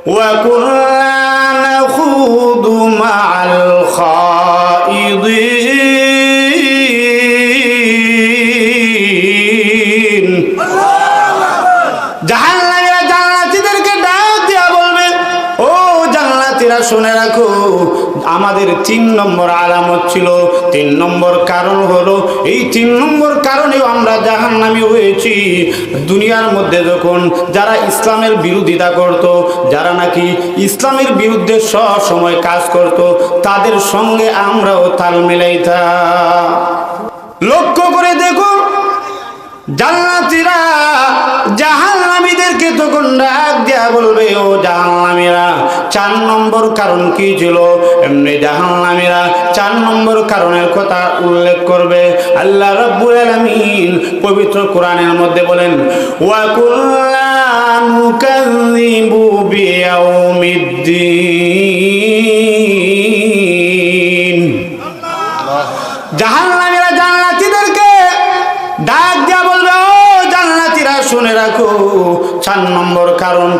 وكنا আমাদের তিন নম্বর আলামত ছিল। তিন নম্বর কারণ হলো, এই তিন নম্বর কারণেও আমরা জাহান্নামী হয়েছি। দুনিয়ার মধ্যে যখন যারা ইসলামের বিরোধিতা করত, যারা নাকি ইসলামের বিরুদ্ধে সময় কাজ করত, তাদের সঙ্গে আমরাও তাল মিলাইতাম। লক্ষ্য করে দেখুন, জান্নাতীরা জাহান্নামীদেরকে তখন ডাক দেয়া বলবে, ও জাহান্নামীরা, চার নম্বর কারণ কি ছিল? এমনি জাহান্নামীরা চার নম্বর কারণের কথা উল্লেখ করবে। আল্লাহ রব্বুল আলামিন পবিত্র কোরআনের মধ্যে বলেন, ওয়া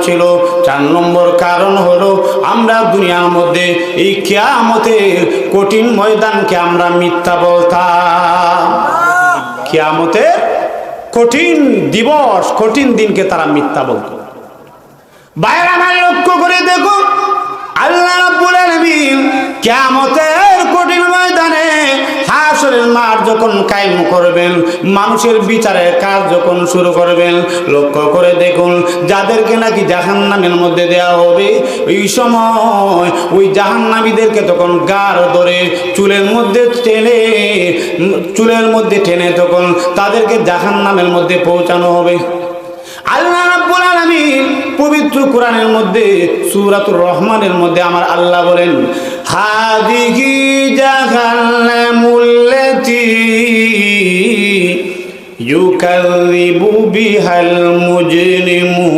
ছিল। চার নম্বর কারণ হলো, আমরা দুনিয়ার মধ্যে এই কিয়ামতের কঠিন ময়দানকে আমরা মিথ্যা বলতাম। কিয়ামতের কঠিন দিবস, কঠিন দিনকে তারা মিথ্যা বলতো। বাইরে আমার লক্ষ্য করে দেখুন আল্লাহ রাব্বুল আলামিন কিয়ামতের কঠিন ময়দানে হাসরের মাঠ যখন কায়েম করবেন, মানুষের বিচারের কাজ যখন শুরু করবেন, লক্ষ্য করে দেখুন, যাদেরকে নাকি জাহান নামের মধ্যে দেয়া হবে ওই সময় ওই জাহান্নামীদেরকে তখন গার ধরে চুলের মধ্যে টেনে, চুলের মধ্যে টেনে তখন তাদেরকে জাহান নামের মধ্যে পৌঁছানো হবে। আল্লাহ রাব্বুল আলামিন পবিত্র কোরআনের মধ্যে, সূরাতুর রহমানের মধ্যে আমার আল্লাহ বলেন, হাদিহি জাহান্নামুল্লাতি ইউকাযযিবু বিহাল মুজরিমুন।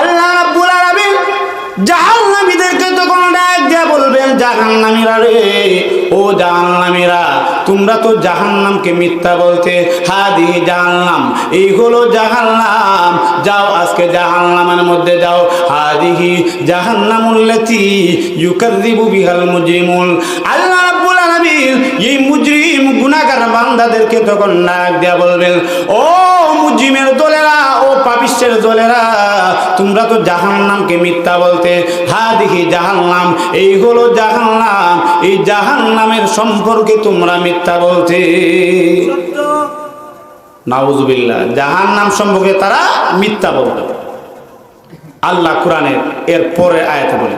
আল্লাহ রাব্বুল আলামিন জাহান্নামীদেরকে তখন ডাক দিয়া বলবেন, জাহান্নামীরা রে ও জাহান্নামীরা, তোমরা তো জাহান্নামকে মিথ্যা বলতে হাদি জাহান্নাম। এই হলো জাহান্নাম। যাও আজকে জাহান্নামের মধ্যে যাও। হাদিহি জাহান্নামুল্লাতি ইউকাযযিবু বিহাল মুজরিমুন। আল্লাহ রাব্বুল আলামিন এই মুজরিম গুনাহগার বান্দাদেরকে তখন নাক দিয়া বলবেন, ও মুজিমের দলেরা ও পাপিষ্টের দলেরা তোমরা তো জাহান্নামকে মিথ্যা বলতে হা দেখি জাহান্নাম এই হলো জাহান্নাম এই জাহান্নামের সম্পর্কে তোমরা মিথ্যা বলতে নাউজুবিল্লাহ জাহান্নাম সম্পর্কে তারা মিথ্যা বলতে আল্লাহ কোরআনের এর পরে আয়াতে বলে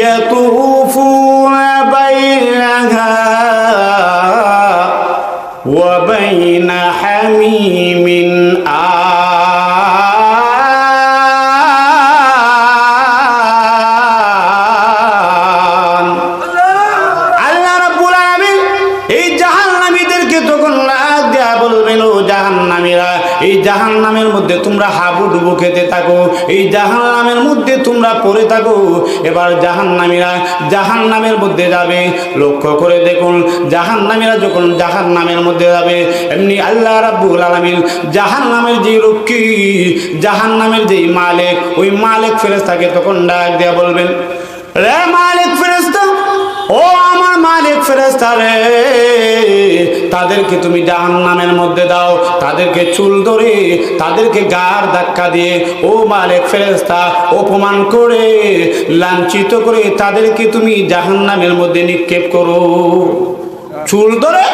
يطوفون بينها وبين এই জাহান্নামের মধ্যে তোমরা পড়ে থাকো। এবার জাহান্নামীরা জাহান্নামের মধ্যে যাবে। লক্ষ্য করে দেখুন, জাহান্নামীরা যখন জাহান্নামের মধ্যে যাবে, এমনি আল্লাহ রাব্বুল আলামিন জাহান্নামের যে রক্ষী জাহান্নামের যেই মালিক, ওই মালিক ফেরেশতাকে তখন ডাক দেয়া বলবেন, রে মালিক ফেরেশতা, ও আমার মালিক ফেরেস্তা রে। তাদেরকে তুমি জাহান্নামের মধ্যে দাও, তাদেরকে চুল ধরে, তাদেরকে গার ধাক্কা দিয়ে। ও মালিক ফেরেস্তা অপমান করে, লাঞ্ছিত করে তাদেরকে তুমি জাহান্নামের মধ্যে নিক্ষেপ করো। চুল ধরে,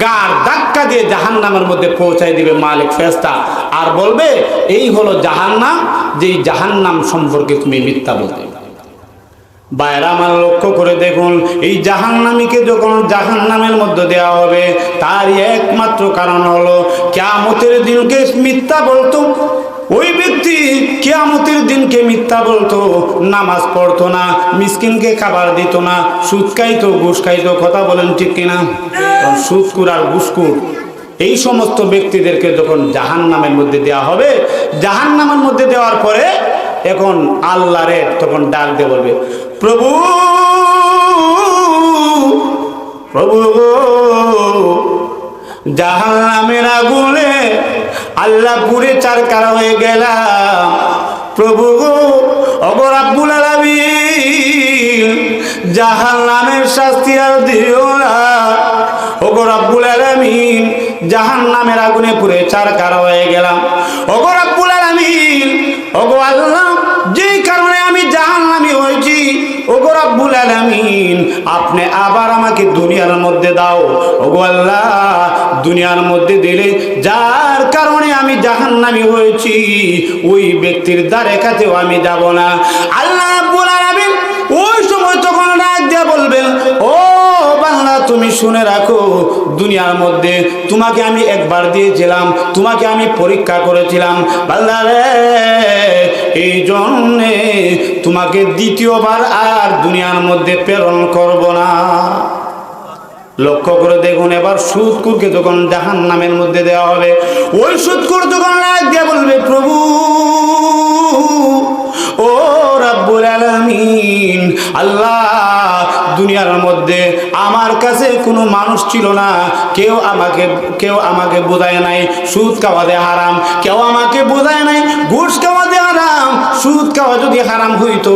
গার ধাক্কা দিয়ে জাহান্নামের মধ্যে পৌঁছাই দিবে মালিক ফেরেস্তা আর বলবে, এই হলো জাহান্নাম, যেই জাহান্নাম সম্পর্কে তুমি মিথ্যা বলতে বাইরে আমার লক্ষ্য করে দেখুন, এই জাহান্নামীকে যখন জাহান্নামের মধ্যে দেওয়া হবে, তারই একমাত্র কারণ হলো, কেয়ামতের দিনকে মিথ্যা বলতো। ওই ব্যক্তি কেয়ামতের দিনকে মিথ্যা বলতো, নামাজ পড়তো না, মিসকিনকে খাবার দিত না, সুদ খাইতো, ঘুষ খাইতো, কথা বলেন ঠিক কিনা? সুদকুর আর ঘুসকুর এই সমস্ত ব্যক্তিদেরকে যখন জাহান নামের মধ্যে দেওয়া হবে জাহান নামের মধ্যে দেওয়ার পরে এখন আল্লাহরে তখন ডাক দিয়ে বলবে প্রভু প্রভু গো, জাহান নামের আগুনে আল্লাহ পুরে চার কারা হয়ে গেলাম। প্রভু অগর আব্বুল আলামিন জাহান নামের শাস্তি আর দিও না। ওগো রব্বুল আলামিন জাহান নামের আগুনে পুরে চার কারা হয়ে গেলাম। ওগো রব্বুল আলামিন, আপনি আবার আমাকে দুনিয়ার মধ্যে দাও। আল্লাহ, দুনিয়ার মধ্যে দিলে যার কারণে আমি জাহান নামি হয়েছি, ওই ব্যক্তির দ্বারে কাছেও আমি যাব না। আল্লাহ রব্বুল আলামিন ওই সময় তখন রাগ দিয়ে বলবেন শুনে রাখো, দুনিয়ার মধ্যে তোমাকে আমি একবার দিয়েছিলাম, তোমাকে আমি পরীক্ষা করেছিলাম। বাংলা রে, এই জন্যে তোমাকে দ্বিতীয়বার আর দুনিয়ার মধ্যে প্রেরণ করব না। লক্ষ্য করে দেখুন, এবার সুদকুরকে যখন জাহান নামের মধ্যে দেওয়া হবে, ওই সুদকুর যখন দিয়ে বলবে, প্রভু, ও রাব্বুল আলামিন, আল্লাহ দুনিয়ার মধ্যে আমার কাছে কোনো মানুষ ছিল না। কেউ আমাকে কেউ আমাকে বোঝায় নাই, সুদ খাওয়াতে হারাম। কেউ আমাকে বোঝায় নাই, ঘুষ খাওয়াতে হারাম। সুদ খাওয়া যদি হারাম হইতো,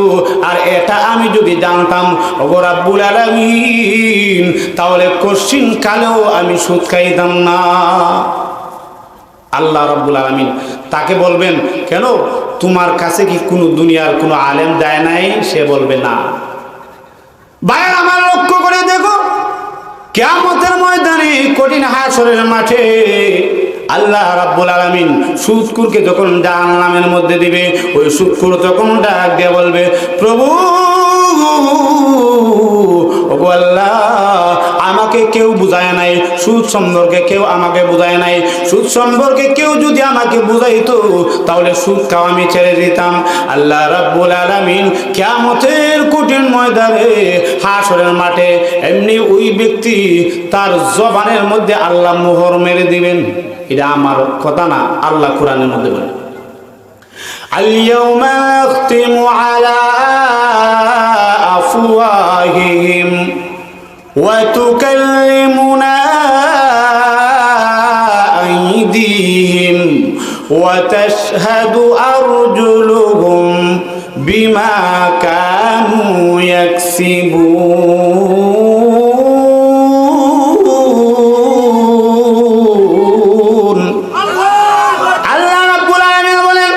আর এটা আমি যদি জানতাম, ওগো রাব্বুল আলামিন, তাহলে কশিন কালেও আমি সুদ খাইতাম না। আল্লাহ রব্বুল আলমিন তাকে বলবেন, কেন? তোমার কাছে কি কোনো দুনিয়ার কোনো আলেম দেয় নাই? সে বলবে, না। ভাইয়ের আমার লক্ষ্য করে দেখো, কেয়ামতের ময়দানে কঠিন হাসরের মাঠে আল্লাহ রাব্বুল আলামিন সুদকুরকে যখন জাহান্নামের মধ্যে দিবে, ওই সুদকুর তখন ডাক দিয়ে বলবে, প্রভু, ওগো আল্লাহ আমাকে কেউ বুঝায় নাই সুদ সম্পর্কে কেউ আমাকে বুঝায় নাই সুদ সম্পর্কে কেউ যদি আমাকে বুঝাইতো তাহলে সুদ খাওয়া আমি ছেড়ে দিতাম আল্লাহ রাব্বুল আলামিন কিয়ামতের কঠিন ময়দানে হাসরের মাঠে এমনি ওই ব্যক্তি তার জবানের মধ্যে আল্লাহ মোহর মেরে দিবেন এটা আমার কথা না আল্লাহ কোরআনের মধ্যে বলে اليوم نختم على أفواههم وتكلمنا أيديهم وتشهد أرجلهم بما كانوا يكسبون আল্লাহ রাব্বুল আলামিন বলেন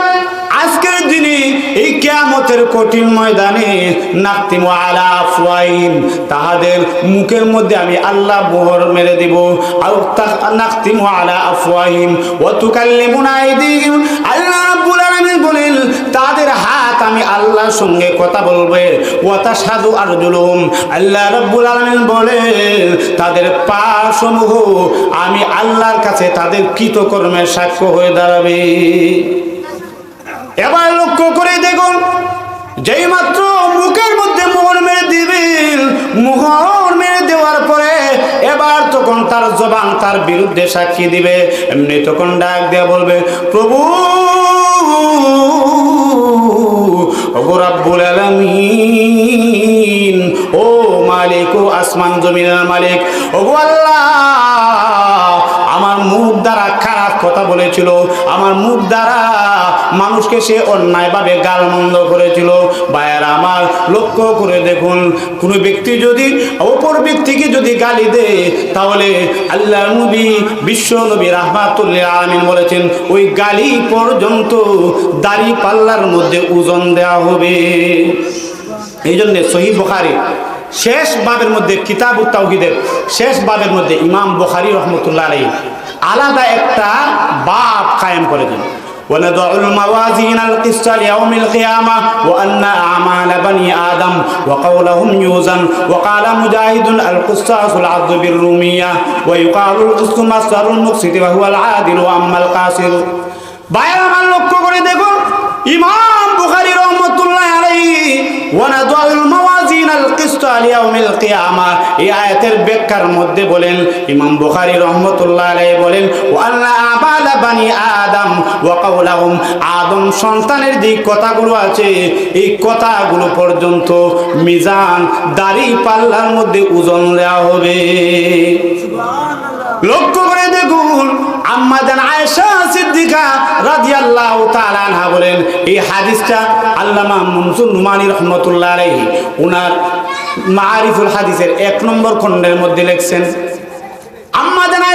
আজকের দিনে এই কিয়ামতের কঠিন ময়দানে নাক্তিমু আলা আফওয়াহিম তাহাদের মুখের মধ্যে আমি আল্লাহ মোহর মেরে দিব। আলা আফওয়াহিম ওয়া তুকাল্লিমুনা আইদিহিম। আল্লাহ রাব্বুল আলামিন বলেন, তাদের হাত আমি আল্লাহর সঙ্গে কথা বলবে। আল্লাহ বলেন, তাদের পা সমূহ আমি আল্লাহর কাছে তাদের কৃতকর্মের সাক্ষ্য হয়ে দাঁড়াবে। এবার লক্ষ্য করে দেখুন যেই মাত্র পরে এবার তখন তার জবান তার বিরুদ্ধে সাক্ষী দিবে। এমনি তখন ডাক দিয়ে বলবে, প্রভু ও মালিক, ও আসমান জমিনের মালিক আল্লাহ, আমার মুখ দ্বারা কথা বলেছিল। আমার মুখ দ্বারা মানুষকে সে অন্যায়ভাবে গালমন্দ করেছিল। বায়ার আমার, লক্ষ্য করে দেখুন, কোনো ব্যক্তি যদি, অপর ব্যক্তিকে যদি গালি দেয়, তাহলে আল্লাহ নবী, বিশ্ব নবী রাহমাতুল্লাহ আলমিন বলেছেন, ওই গালি পর্যন্ত দাড়ি পাল্লার মধ্যে ওজন দেওয়া হবে। এই জন্যে সহি বখারি শেষ বাবের মধ্যে কিতাব তাওহিদের শেষ বাবের মধ্যে ইমাম বখারি রহমতুল্লাহ আলাই আলাদা একটা বাব কায়েম করে দেন ونضع الموازين القسط ليوم القيامة وأن أعمال بني آدم وقولهم يوزن وقال مجاهد القسطاس العبد بالرومية ويقال القسط مصدر المقسط وهو العادل وأما القاصر বাইরে আমার লক্ষ্য করে দেখুন ইমাম বুখারী রহমতুল্লাহ আলাইহি ওয়ানাদুল মাওয়াজিন আল কিসত আলিয়াউমিল কিয়ামা। এই আয়াতের ব্যাখ্যার মধ্যে বলেন, ইমাম বলেন আদম সন্তানের যে কথাগুলো আছে, এই কথাগুলো পর্যন্ত মিজান দাড়ি পাল্লার মধ্যে ওজন দেওয়া হবে লক্ষ্য করে দেখ আম্মা আয়েশা সিদ্দিকা রাদিয়াল্লাহু তাআলা আনহা বলেন, এই হাদিসটা আল্লামা মনসুর নুমানি রহমতুল্লাহ আলাইহি, উনার মারিফুল হাদিসের এক নম্বর খণ্ডের মধ্যে লিখছেন, আম্মা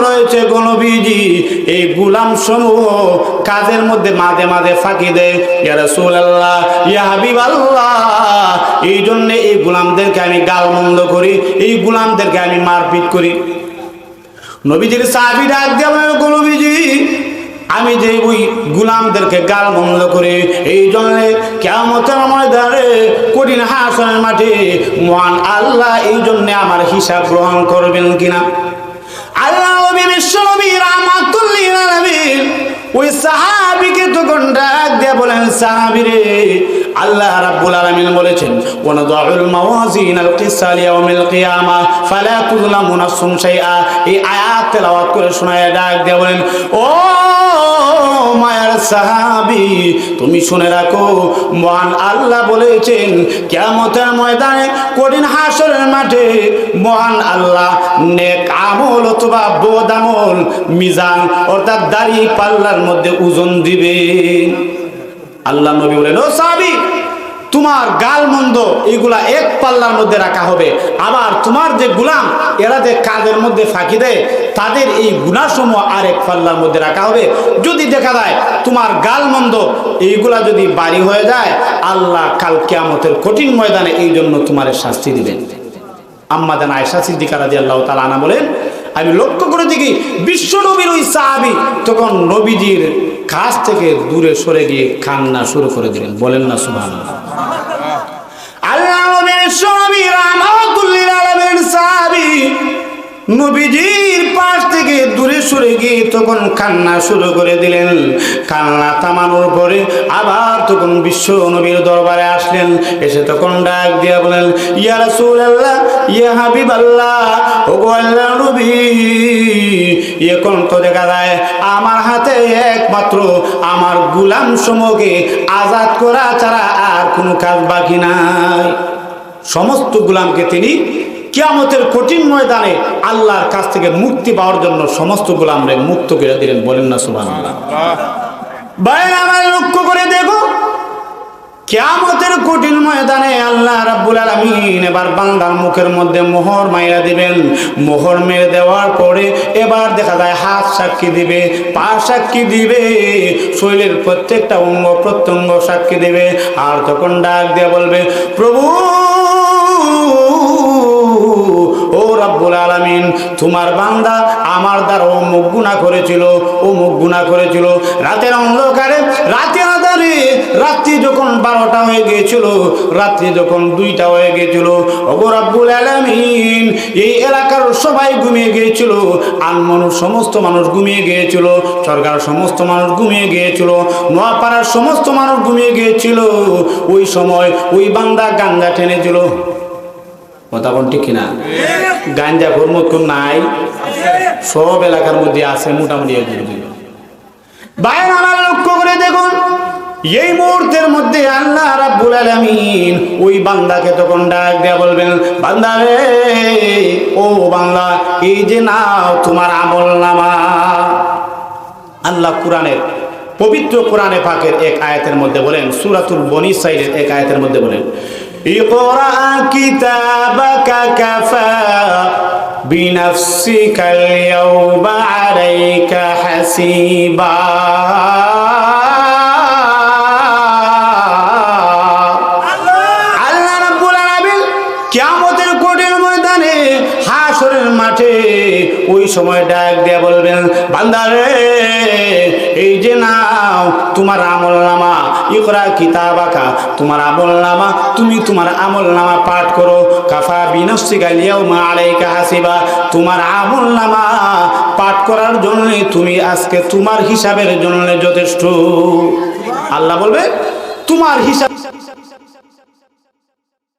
রয়েছে গণবীজি। এই গুলাম সমূহ কাজের মধ্যে মাঝে মাঝে ফাঁকি দেয়। ইয়া রাসূলুল্লাহ ইয়া এই জন্য এই গুলামদেরকে আমি গালমন্দ করি এই গুলামদেরকে আমি মারপিট করি। নবীজির ডাক দিয়ে বলে, "গো নবীজি আমি যে ওই গুলামদেরকে গাল বন্ধ করে এই জন্য ময়দানে কঠিন হাসনের মাঠে মহান আল্লাহ এই জন্য আমার হিসাব গ্রহণ করবেন কিনা? আল্লাহ ওই সাহাবীকে তখন ডাক দিয়ে বলেন, সাহাবী রে, আল্লাহ রাব্বুল আলামিন বলেছেন ওয়ানাদাউল মাওয়াজিন আল কিসা লিয়াউমিল কিয়ামা, ফালা তুযলামু নাফসুন শাইআ। এই আয়াত তেলাওয়াত করে শোনায় ডাক দিয়ে বলেন, ও মায়ার সাহাবি, তুমি শুনে রাখো, মহান আল্লাহ বলেছেন কেমতের ময়দানে কঠিন হাসরের মাঠে মহান আল্লাহ নেক আমল অথবা বদ আমল, মিজান অর্থাৎ দাড়ি পাল্লার মধ্যে ওজন দিবে। আল্লাহ নবী বলেন, ও সাহাবি তোমার গাল মন্দ এগুলা এক পাল্লার মধ্যে রাখা হবে। আবার তোমার যে গুলাম, এরা যে কাজের মধ্যে ফাঁকি দেয়, তাদের এই গুণাসমূহ আর এক পাল্লার মধ্যে রাখা হবে। যদি দেখা যায় তোমার গাল মন্দ এইগুলা যদি বাড়ি হয়ে যায়, আল্লাহ কাল কেয়ামতের কঠিন ময়দানে এই জন্য তোমার শাস্তি দিবেন। আম্মাদান আয়সা সিদ্দিকা রাজি আল্লাহ তালা আনা বলেন, আমি লক্ষ্য করে দেখি বিশ্ব নবীর ওই সাহাবি, তখন নবীজির কাছ থেকে দূরে সরে গিয়ে কান্না শুরু করে দিলেন। বলেন না সুভান আল্লাহ সাহাবী নবীজির পাশ থেকে দূরে সরে গিয়ে তখন কান্না শুরু করে দিলেন। কান্না থামানোর পরে আবার তখন বিশ্ব নবীর দরবারে আসলেন। এসে তখন ডাক দিয়া বলেন, ইয়া রাসূলুল্লাহ, ইয়া হাবিবাল্লাহ, ওগো আল্লাহ নবী এখন তো দেখা যায়, আমার হাতে একমাত্র, আমার গুলাম সমকে আজাদ করা ছাড়া আর কোনো কাজ বাকি নাই। সমস্ত গুলামকে তিনি কিয়ামতের কঠিন ময়দানে আল্লাহর কাছ থেকে মুক্তি পাওয়ার জন্য সমস্ত গোলামরে মুক্ত করে দিলেন। বলেন না সুবাহ আমার লক্ষ্য করে দেখো, কিয়ামতের কঠিন ময়দানে আল্লাহ রাব্বুল আলামিন এবার বান্দার মুখের মধ্যে মোহর মাইরা দিবেন। মোহর মেরে দেওয়ার পরে এবার দেখা যায় হাত সাক্ষী দিবে, পা সাক্ষী দিবে, শরীরের প্রত্যেকটা অঙ্গ প্রত্যঙ্গ সাক্ষী দিবে। আর তখন ডাক দিয়ে বলবে, প্রভু রব্বুল আলামিন। তোমার বান্দা আমার দ্বারা ও মুখ গুণা করেছিল ও মুখ গুণা করেছিল। রাতের অন্ধকারে, রাতে আধারে, রাত্রি যখন বারোটা হয়ে গিয়েছিল, রাত্রি যখন দুইটা হয়ে গিয়েছিল, ওগো রব্বুল আলামিন, এই এলাকার সবাই ঘুমিয়ে গিয়েছিল আর মানুষ সমস্ত মানুষ ঘুমিয়ে গিয়েছিল, সরকার সমস্ত মানুষ ঘুমিয়ে গিয়েছিল, নোয়াপাড়ার সমস্ত মানুষ ঘুমিয়ে গিয়েছিল। ওই সময় ওই বান্দা গাঞ্জা টেনেছিল। কথা ঠিক কিনা? গাঞ্জা ঘরমত কোন নাই? সব এলাকার মধ্যে আছে মোটামুটি বাইরে আমার লক্ষ্য করে দেখুন, এই মুহূর্তের মধ্যে আল্লাহ রাব্বুল আলামিন ওই বান্দাকে তখন ডাক দেয়া বলবেন, বান্দা রে, ও বান্দা, এই যে নাও তোমার আমল নামা। আল্লাহ কোরআনের, পবিত্র কোরআনে পাকের এক আয়াতের মধ্যে বলেন, সূরাতুল বনি সাইলের এক আয়াতের মধ্যে বলেন ইকরা কিতাবাকা কাফা বিনাফসিকা আল-ইয়াওমা আলাইকা হাসিবা আল্লাহ রাব্বুল আলামিন কিয়ামতের কোটের ময়দানে হাসরের মাঠে ওই সময় ডাক দিয়ে বলবেন বান্দারে এই যে নাও, তোমার আমল নামা ইকরা কিতাবাকা, তোমার আমল নামা তুমি তোমার আমল নামা পাঠ করো। কাফা বিনফসিকা লিয়াউমা আলাইকা হাসিবা, তোমার আমল নামা পাঠ করার জন্য তুমি আজকে তোমার হিসাবের জন্য যথেষ্ট। আল্লাহ বলবে, তোমার হিসাব